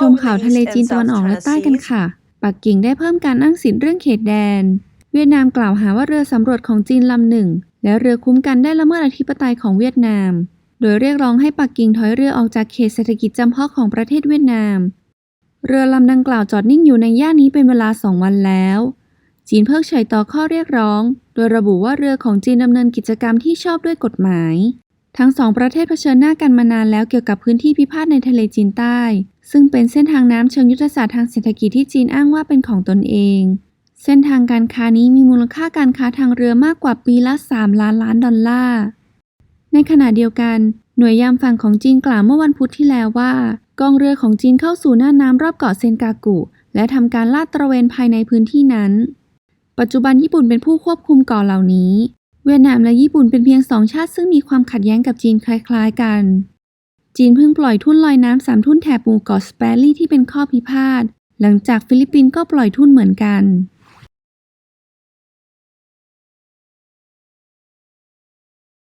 ชมข่าวทะเลจีนตะวันออกและใต้กันค่ะ ปักกิ่งได้เพิ่มการอ้างสิทธิ์เรื่องเขตแดน เวียดนามกล่าวหาว่าเรือสำรวจของจีนลำหนึ่ง และเรือคุ้มกันได้ละเมิดอธิปไตยของเวียดนาม โดยเรียกร้องให้ปักกิ่งถอยเรือออกจากเขตเศรษฐกิจจำเพาะของประเทศเวียดนาม เรือลำดังกล่าวจอดนิ่งอยู่ในย่านนี้เป็นเวลาสองวันแล้ว จีนเพิกเฉยต่อข้อเรียกร้อง โดยระบุว่าเรือของจีนดำเนินกิจกรรมที่ชอบด้วยกฎหมายทั้งสองประเทศเผชิญหน้ากันมานานแล้วเกี่ยวกับพื้นที่พิพาทในทะเลจีนใต้ ซึ่งเป็นเส้นทางน้ำเชิงยุทธศาสตร์ทางเศรษฐกิจที่จีนอ้างว่าเป็นของตนเอง เส้นทางการค้านี้มีมูลค่าการค้าทางเรือมากกว่าปีละ 3 ล้านล้านดอลลาร์ ในขณะเดียวกัน หน่วยยามฝั่งของจีนกล่าวเมื่อวันพุธที่แล้วว่ากองเรือของจีนเข้าสู่หน้าน้ำรอบเกาะเซนกากุ และทำการลาดตระเวนภายในพื้นที่นั้น ปัจจุบันญี่ปุ่นเป็นผู้ควบคุมเกาะเหล่านี้ เวียดนามและญี่ปุ่นเป็นเพียงสองชาติซึ่งมีความขัดแย้งกับจีนคล้าย ๆ กัน จีนเพิ่งปล่อยทุ่นลอยน้ำสามทุ่นแถบหมู่เกาะสเปรลี่ที่เป็นข้อพิพาทหลังจากฟิลิปปินส์ก็ปล่อยทุ่นเหมือนกัน